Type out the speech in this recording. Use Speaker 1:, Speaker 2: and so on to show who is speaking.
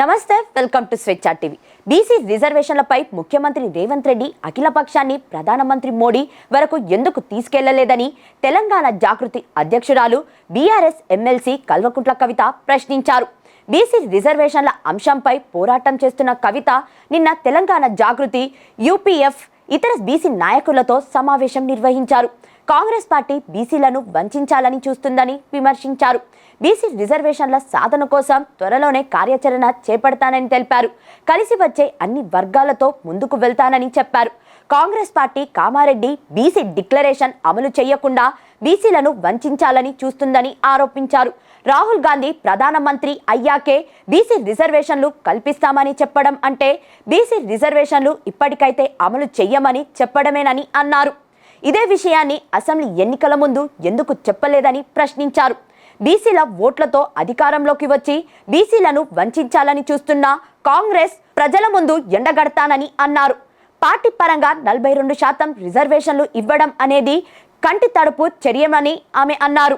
Speaker 1: నమస్తే welcome to Swecha TV. BC రిజర్వేషన్లపై ముఖ్యమంత్రి రేవంత్ రెడ్డి అఖిల పక్షాన్ని ప్రధానమంత్రి మోడీ వరకు ఎందుకు తీసుకెళ్ళలేదని తెలంగాణ జాగృతి అధ్యక్షురాలు బీఆర్ఎస్ ఎమ్మెల్సీ కల్వకుంట్ల కవిత ప్రశ్నించారు. బీసీ రిజర్వేషన్ల అంశంపై పోరాటం చేస్తున్న కవిత నిన్న తెలంగాణ జాగృతి యూపీఎఫ్ ఇతర బీసీ నాయకులతో సమావేశం నిర్వహించారు. కాంగ్రెస్ పార్టీ బీసీలను వంచాలని చూస్తుందని విమర్శించారు. బీసీ రిజర్వేషన్ల సాధన కోసం త్వరలోనే కార్యాచరణ చేపడతానని తెలిపారు. కలిసి వచ్చే అన్ని వర్గాలతో ముందుకు వెళ్తానని చెప్పారు. Congress party Kamareddy BC declaration అమలు చేయకుండా బీసీలను వంచాలని చూస్తుందని ఆరోపించారు. రాహుల్ గాంధీ ప్రధానమంత్రి అయ్యాకే బీసీ రిజర్వేషన్లు కల్పిస్తామని చెప్పడం అంటే బీసీ రిజర్వేషన్లు ఇప్పటికైతే అమలు చెయ్యమని చెప్పడమేనని అన్నారు. ఇదే విషయాన్ని అసెంబ్లీ ఎన్నికల ముందు ఎందుకు చెప్పలేదని ప్రశ్నించారు. బీసీల ఓట్లతో అధికారంలోకి వచ్చి బీసీలను వంచాలని చూస్తున్న కాంగ్రెస్ ప్రజల ముందు ఎండగడతానని అన్నారు. పార్టీ పరంగా నలభై రెండు శాతం రిజర్వేషన్లు ఇవ్వడం అనేది కంటి తడుపు చర్యమని ఆమె అన్నారు.